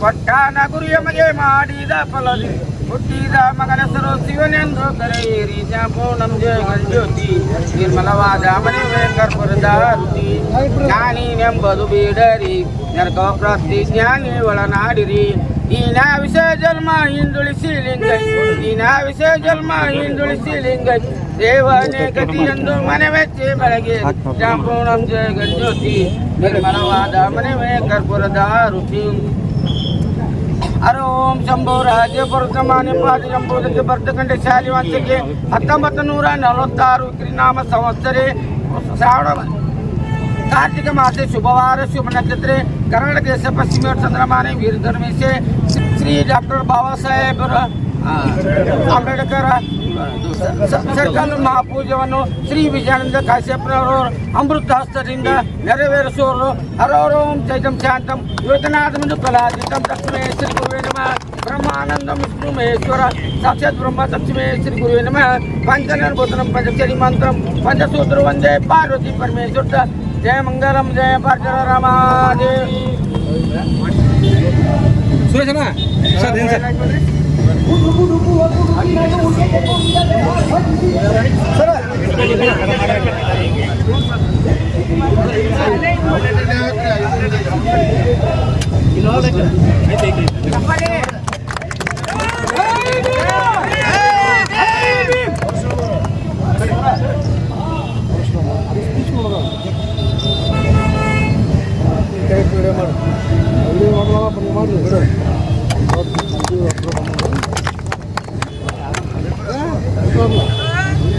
ಪಟ್ಟಾನ ನಗುರಿ ಮಗೆ ಮಾಡಿದ ಫಲದಿ ಹುಟ್ಟಿದ ಮಗನ ಹೆಸರು ಶಿವನೆಂದು ಕರೆಯಿರಿ. ಜಯ ಜ್ಯೋತಿ ನಿರ್ಮಲವಾದ ಮನೆ ಕರ್ಪುರದ ರುಚಿ ಜ್ಞಾನಿನೆಂಬುದು ಬೀಡರಿ ನರಕ ಪ್ರಾಪ್ತಿ ಜ್ಞಾನಿ ಒಳನಾಡಿರಿ. ವಿಷ ಜನ್ಮ ಹಿಂದುಳಿಸಿ ಲಿಂಗ. ದೀನ ವಿಷ ಜನ್ಮ ಹಿಂದುಳಿಸಿ ಲಿಂಗ. ದೇವನೇ ಗತಿ ಎಂದು ಮನೆ ಮೆಚ್ಚಿ ಬೆಳಗ್ಗೆ ಪೂರ್ಣಂ ಜಯ ಜ್ಯೋತಿ ನಿರ್ಮಲವಾದ ಮನೆ ಕರ್ಪುರದ ರುಚಿ ಹರ ಓಂ ಶಂಭೋ ರಾಜ್ಯ ಪರಮಾನಿ ಪಾದ ಶಂಭೋದಕ್ಕೆ ಭರ್ತಖಂಡ ಶಾಲಿ ವಂಶಕ್ಕೆ ಹತ್ತೊಂಬತ್ತು ನೂರ ನಲವತ್ತಾರು ಕ್ರಿನಾಮ ಸಂವತ್ಸರೆ. ಶ್ರಾವಣ ಕಾರ್ತಿಕ ಮಾಸೆ ಶುಭವಾರ ಶುಭ ನಕ್ಷತ್ರೆ ಕರ್ನಾಟಕ ದೇಶ ಪಶ್ಚಿಮ ಚಂದ್ರಮಾನೆ ವೀರ ಧರ್ಮೇಶೆ ಶ್ರೀ ಡಾಕ್ಟರ್ ಬಾಬಾ ಸಾಹೇಬ್ ಅಂಬೇಡ್ಕರ್ ಸರ್ಕಲ್ ಮಹಾಪೂಜವನ್ನು ಶ್ರೀ ವಿಜಯಾನಂದ ಕಾಶ್ಯಪ್ರವರು ಅಮೃತ ಹಸ್ತದಿಂದ ನೆರವೇರಿಸುವರು ಹರೋಂ ಚೈತಂ ಶಾಂತಂ ಯೋಜನಾದಮಂದು ಕಲಾಜಿತಂ ದಕ್ಷಿಣೇಶ್ವರಿ ಗುರುವೇ ನಮಃ ಬ್ರಹ್ಮಾನಂದಂ ವಿಷ್ಣು ಮಹೇಶ್ವರ ಸಾಕ್ಷಾತ್ ಬ್ರಹ್ಮ ತಕ್ಷಿಮೇಶ್ವರಿ ಗುರುವೇ ನಮಃ ಪಂಚನಿರ್ಭೂತನಂ ಪಂಚಚರಿ ಮಂತ್ರಂ ಪಂಚಸೂತ್ರ ವಂದೇ ಪಾರ್ವತಿ ಪರಮೇಶ್ವರ જય મંગલમ જય પાર્ચર મહાદેવ સુરેશ ના સર ઇન સર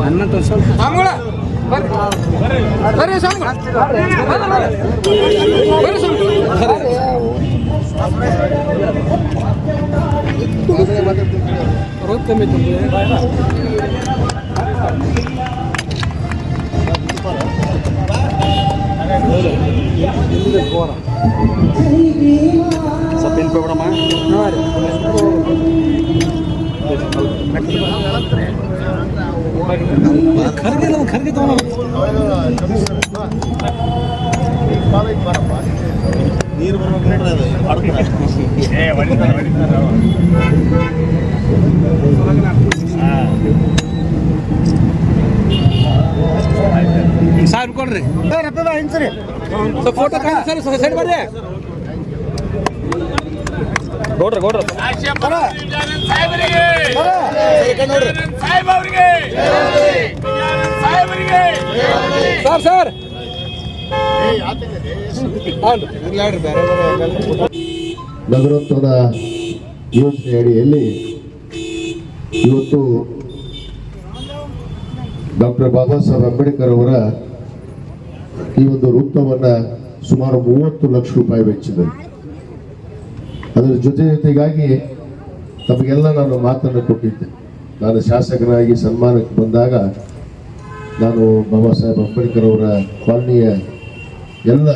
ಹನ್ನೊಂದು ವರ್ಷ ಸ್ವಾಮಿಗಳ ಬರ್ರಿ ಬರ್ರಿ ಸ್ವಾಮಿಗಳ ಬರ್ರಿ ರೋಗ ಕಮ್ಮಿ ಸ್ವಲ್ಪ ಏನು ಕೊಡ್ಬಿಡಮ್ಮ ಖರ್ಗೆ ಖರ್ಗೆ ತಗೊಂಡು ನೀರು ಬರ್ಬೇಕು ನೋಡ್ರಿ ಅದು ಸ್ವಲ್ಪ ಫೋಟೋ ಸರ್ ಸೈಡ್ ಬರ್ರಿ. ಗೌಡ್ರ ಗೌಡ್ರ ಸರ್ ಸರ್. ನಗರೋತ್ಸವದ ಯೋಜನೆ ಅಡಿಯಲ್ಲಿ ಇವತ್ತು ಡಾಕ್ಟರ್ ಬಾಬಾ ಸಾಹೇಬ್ ಅಂಬೇಡ್ಕರ್ ಅವರ ಈ ಒಂದು ವೃತ್ತವನ್ನು ಸುಮಾರು ಮೂವತ್ತು ಲಕ್ಷ ರೂಪಾಯಿ ವೆಚ್ಚದಲ್ಲಿ. ಅದರ ಜೊತೆ ಜೊತೆಗಾಗಿ ತಮಗೆಲ್ಲ ನಾನು ಮಾತನ್ನು ಕೊಟ್ಟಿದ್ದೆ. ನಾನು ಶಾಸಕನಾಗಿ ಸನ್ಮಾನಕ್ಕೆ ಬಂದಾಗ ನಾನು ಬಾಬಾ ಸಾಹೇಬ್ ಅಂಬೇಡ್ಕರ್ ಅವರ ಕಾಲನಿಯ ಎಲ್ಲ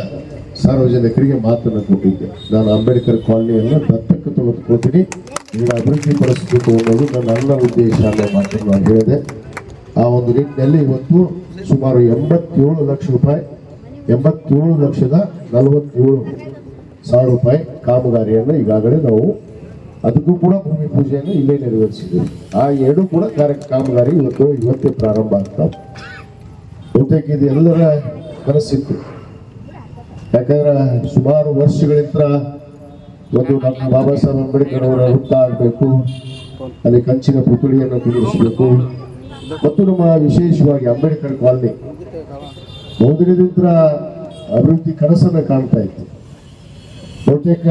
ಸಾರ್ವಜನಿಕರಿಗೆ ಮಾತನ್ನು ಕೊಟ್ಟಿದ್ದೆ. ನಾನು ಅಂಬೇಡ್ಕರ್ ಕಾಲನಿಯನ್ನು ದತ್ತಕ್ಕೆ ತೆಗೆದುಕೊಳ್ತೀನಿ ಇದನ್ನು ಅಭಿವೃದ್ಧಿ ಪಡಿಸಬೇಕು ಅನ್ನೋದು ನನ್ನ ನನ್ನ ಉದ್ದೇಶ ಅನ್ನೋ ಮಾತನ್ನು ನಾನು ಹೇಳಿದೆ. ಆ ಒಂದು ನಿಟ್ಟಿನಲ್ಲಿ ಇವತ್ತು ಸುಮಾರು ಎಂಬತ್ತೇಳು ಲಕ್ಷ ರೂಪಾಯಿ ಎಂಬತ್ತೇಳು ಲಕ್ಷದ ನಲವತ್ತೇಳು ಸಾವಿರ ರೂಪಾಯಿ ಕಾಮಗಾರಿಯನ್ನು ಈಗಾಗಲೇ ನಾವು ಅದಕ್ಕೂ ಕೂಡ ಭೂಮಿ ಪೂಜೆಯನ್ನು ಇಲ್ಲೇ ನೆರವೇರಿಸಿದ್ದೀವಿ ಆ ಎರಡು ಕೂಡ ಕಾರ್ಯ ಕಾಮಗಾರಿ ಇವತ್ತು, ಇವತ್ತೇ ಪ್ರಾರಂಭ ಆಗ್ತಾವೆ ಬಹುತೇಕ ಇದು ಎಲ್ಲರ ಕನಸಿತ್ತು ಯಾಕಂದ್ರೆ ಸುಮಾರು ವರ್ಷಗಳಿಂದ ಒಂದು ನಮ್ಮ ಬಾಬಾ ಸಾಹೇಬ್ ಅಂಬೇಡ್ಕರ್ ಅವರ ಹುತ್ತ ಆಗಬೇಕು, ಅಲ್ಲಿ ಕಂಚಿನ ಪುತ್ಳಿಯನ್ನು ಕುದುರಿಸಬೇಕು ಮತ್ತು ನಮ್ಮ ವಿಶೇಷವಾಗಿ ಅಂಬೇಡ್ಕರ್ ಕಾಲನಿ. ಬಹುದಿನದಿಂದ ಅಭಿವೃದ್ಧಿ ಕನಸನ್ನ ಕಾಣ್ತಾ ಇತ್ತು. ಬಹುತೇಕ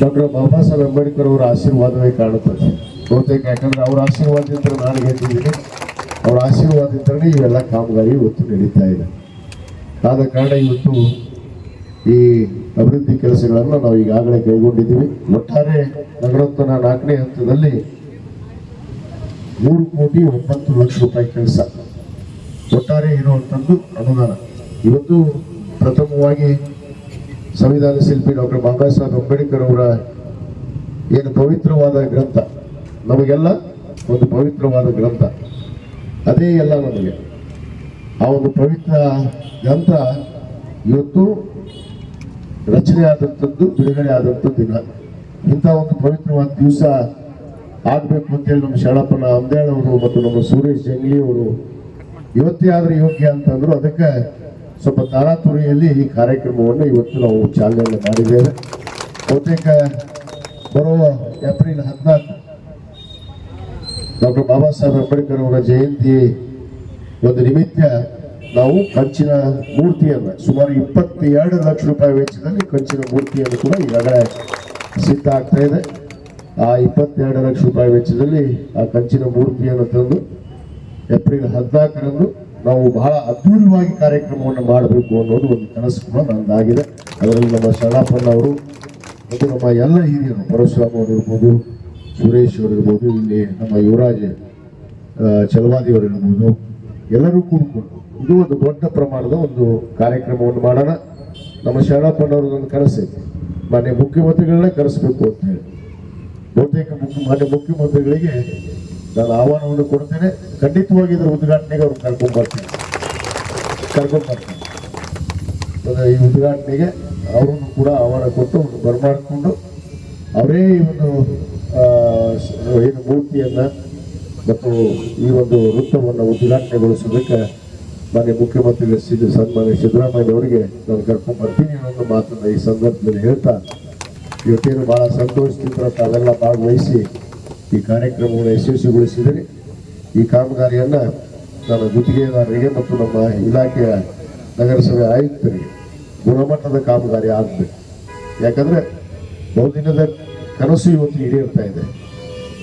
ಡಾಕ್ಟರ್ ಬಾಬಾ ಸಾಹೇಬ್ ಅಂಬೇಡ್ಕರ್ ಅವರ ಆಶೀರ್ವಾದವೇ ಕಾಣುತ್ತದೆ. ಬಹುತೇಕ ಯಾಕಂದ್ರೆ ಅವರ ಆಶೀರ್ವಾದದಿಂದ ನಾನು ಗೆದ್ದಿದ್ದೀನಿ. ಅವರ ಆಶೀರ್ವಾದದಿಂದಲೇ ಇವೆಲ್ಲ ಕಾಮಗಾರಿ ಒತ್ತು ನಡೀತಾ ಇದೆ. ಆದ ಕಾರಣ ಇವತ್ತು ಈ ಅಭಿವೃದ್ಧಿ ಕೆಲಸಗಳನ್ನು ನಾವು ಈಗಾಗಲೇ ಕೈಗೊಂಡಿದ್ದೀವಿ. ಒಟ್ಟಾರೆ ನಗರೋತ್ತರ ನಾಲ್ಕನೇ ಹಂತದಲ್ಲಿ ಮೂರು ಕೋಟಿ ಒಂಬತ್ತು ಲಕ್ಷ ರೂಪಾಯಿ ಕೆಲಸ. ಒಟ್ಟಾರೆ ಇರುವಂಥದ್ದು ಅನುದಾನ. ಇವತ್ತು ಪ್ರಥಮವಾಗಿ ಸಂವಿಧಾನ ಶಿಲ್ಪಿ ಡಾಕ್ಟರ್ ಬಾಬಾ ಸಾಹೇಬ್ ಅಂಬೇಡ್ಕರ್ ಅವರ ಏನು ಪವಿತ್ರವಾದ ಗ್ರಂಥ. ನಮಗೆಲ್ಲ ಒಂದು ಪವಿತ್ರವಾದ ಗ್ರಂಥ. ಅದೇ ಎಲ್ಲ ನಮಗೆ. ಆ ಒಂದು ಪವಿತ್ರ ಗ್ರಂಥ ಇವತ್ತು ರಚನೆ ಆದಂಥದ್ದು, ಬಿಡುಗಡೆ ಆದಂಥ ದಿನ. ಇಂಥ ಒಂದು ಪವಿತ್ರವಾದ ದಿವಸ ಆಗಬೇಕು ಅಂತೇಳಿ ನಮ್ಮ ಶರಣಪ್ಪನ ಅಂದೇಳವರು ಮತ್ತು ನಮ್ಮ ಸುರೇಶ್ ಜಂಗ್ಲಿ ಅವರು ಇವತ್ತೇ ಆದ್ರೆ ಯೋಗ್ಯ ಅಂತಂದ್ರು ಅದಕ್ಕೆ ಸ್ವಲ್ಪ ತಾರಾತುರಿಯಲ್ಲಿ ಈ ಕಾರ್ಯಕ್ರಮವನ್ನು ಇವತ್ತು ನಾವು ಚಾಲನೆಯನ್ನು ಮಾಡಿದ್ದೇವೆ. ಬಹುತೇಕ ಬರುವ ಏಪ್ರಿಲ್ ಹದಿನಾಲ್ಕು ಡಾಕ್ಟರ್ ಬಾಬಾ ಸಾಹೇಬ್ ಅಂಬೇಡ್ಕರ್ ಅವರ ಜಯಂತಿ ಒಂದು ನಿಮಿತ್ತ ನಾವು ಕಂಚಿನ ಮೂರ್ತಿಯನ್ನು, ಸುಮಾರು ಇಪ್ಪತ್ತೆರಡು ಲಕ್ಷ ರೂಪಾಯಿ ವೆಚ್ಚದಲ್ಲಿ ಕಂಚಿನ ಮೂರ್ತಿಯನ್ನು ಕೂಡ ಈಗಾಗಲೇ ಸಿದ್ಧ ಆಗ್ತಾ ಇದೆ. ಆ ಇಪ್ಪತ್ತೆರಡು ಲಕ್ಷ ರೂಪಾಯಿ ವೆಚ್ಚದಲ್ಲಿ ಆ ಕಂಚಿನ ಮೂರ್ತಿಯನ್ನು ತಂದು ಏಪ್ರಿಲ್ ಹದಿನಾಲ್ಕರಂದು ನಾವು ಬಹಳ ಅದ್ಭುತವಾಗಿ ಕಾರ್ಯಕ್ರಮವನ್ನು ಮಾಡಬೇಕು ಅನ್ನೋದು ಒಂದು ಕನಸು ಕೂಡ ನಂದಾಗಿದೆ ಅದರಲ್ಲಿ ನಮ್ಮ ಶರಣಪ್ಪನವರು ಮತ್ತು ನಮ್ಮ ಎಲ್ಲ ಹಿರಿಯರು ಪರಶುರಾಮ್ ಅವರು ಇರ್ಬೋದು ಸುರೇಶ್ ಅವರು ಇರ್ಬೋದು ಇಲ್ಲಿ ನಮ್ಮ ಯುವರಾಜ್ ಆ, ಚಲವಾದಿ ಅವರು ಇರ್ಬೋದು ಎಲ್ಲರೂ ಕೂಡಿಕೊಂಡು ಇದು ಒಂದು ದೊಡ್ಡ ಪ್ರಮಾಣದ ಒಂದು ಕಾರ್ಯಕ್ರಮವನ್ನು ಮಾಡೋಣ. ನಮ್ಮ ಶರಣಪ್ಪನವರು ಒಂದು ಕನಸೈತೆ ಮಾನ್ಯ ಮುಖ್ಯಮಂತ್ರಿಗಳನ್ನ ಕರೆಸ್ಬೇಕು ಅಂತ ಹೇಳಿ. ಬಹುತೇಕ ಮಾನ್ಯ ಮುಖ್ಯಮಂತ್ರಿಗಳಿಗೆ ನಾನು ಆಹ್ವಾನವನ್ನು ಕೊಡ್ತೇನೆ. ಖಂಡಿತವಾಗಿ ಇದರ ಉದ್ಘಾಟನೆಗೆ ಅವ್ರು ಕರ್ಕೊಂಡು ಬರ್ತೀನಿ. ಕರ್ಕೊಂಡು ಬರ್ತೀನಿ. ಈ ಉದ್ಘಾಟನೆಗೆ ಅವರನ್ನು ಕೂಡ ಆಹ್ವಾನ ಕೊಟ್ಟು ಬರಮಾಡಿಕೊಂಡು ಅವರೇ ಈ ಒಂದು ಏನು ಮೂರ್ತಿಯನ್ನ ಮತ್ತು ಈ ಒಂದು ವೃತ್ತವನ್ನು ಉದ್ಘಾಟನೆಗೊಳಿಸೋದಕ್ಕೆ ಮಾನ್ಯ ಮುಖ್ಯಮಂತ್ರಿಗಳ ಸಿದ್ದು ಸನ್ಮಾನ್ಯ ಸಿದ್ದರಾಮಯ್ಯ ಅವರಿಗೆ ನಾನು ಕರ್ಕೊಂಡು ಬರ್ತೀನಿ ಅನ್ನೋ ಮಾತನ್ನು ಈ ಸಂದರ್ಭದಲ್ಲಿ ಹೇಳ್ತಾ, ಇವತ್ತೇನು ಬಹಳ ಸಂತೋಷದಿಂದ ತಾವೆಲ್ಲ ಭಾಗವಹಿಸಿ ಈ ಕಾರ್ಯಕ್ರಮವನ್ನು ಯಶಸ್ವಿಗೊಳಿಸಿದರೆ ಈ ಕಾಮಗಾರಿಯನ್ನು ನಮ್ಮ ಗುತ್ತಿಗೆದಾರರಿಗೆ ಮತ್ತು ನಮ್ಮ ಇಲಾಖೆಯ ನಗರಸಭೆ ಆಯುಕ್ತರಿಗೆ ಗುಣಮಟ್ಟದ ಕಾಮಗಾರಿ ಆಗಬೇಕು. ಯಾಕಂದ್ರೆ ಬಹುದಿನದ ಕನಸು ಇವತ್ತು ಈಡೇರ್ತಾ ಇದೆ.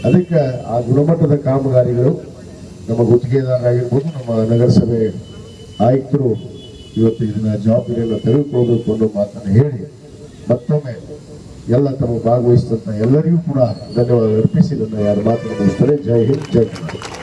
ಅದಕ್ಕೆ ಆ ಗುಣಮಟ್ಟದ ಕಾಮಗಾರಿಗಳು ನಮ್ಮ ಗುತ್ತಿಗೆದಾರರಾಗಿರ್ಬೋದು ನಮ್ಮ ನಗರಸಭೆ ಆಯುಕ್ತರು ಇವತ್ತು ಇದನ್ನ ಜವಾಬ್ದಾರಿಯನ್ನು ತೆಗೆದುಕೊಳ್ಬೇಕು ಅನ್ನೋ ಮಾತನ್ನು ಹೇಳಿ ಮತ್ತೊಮ್ಮೆ ಎಲ್ಲ ತಮ್ಮ ಭಾಗವಹಿಸಿದಂಥ ಎಲ್ಲರಿಗೂ ಕೂಡ ಧನ್ಯವಾದ ಅರ್ಪಿಸಿ ನನ್ನ ಯಾರು ಮಾತ್ರ ಮುಗಿಸ್ತಾರೆ ಜೈ ಹಿಂದ್, ಜೈ ಕರ್ನಾಟಕ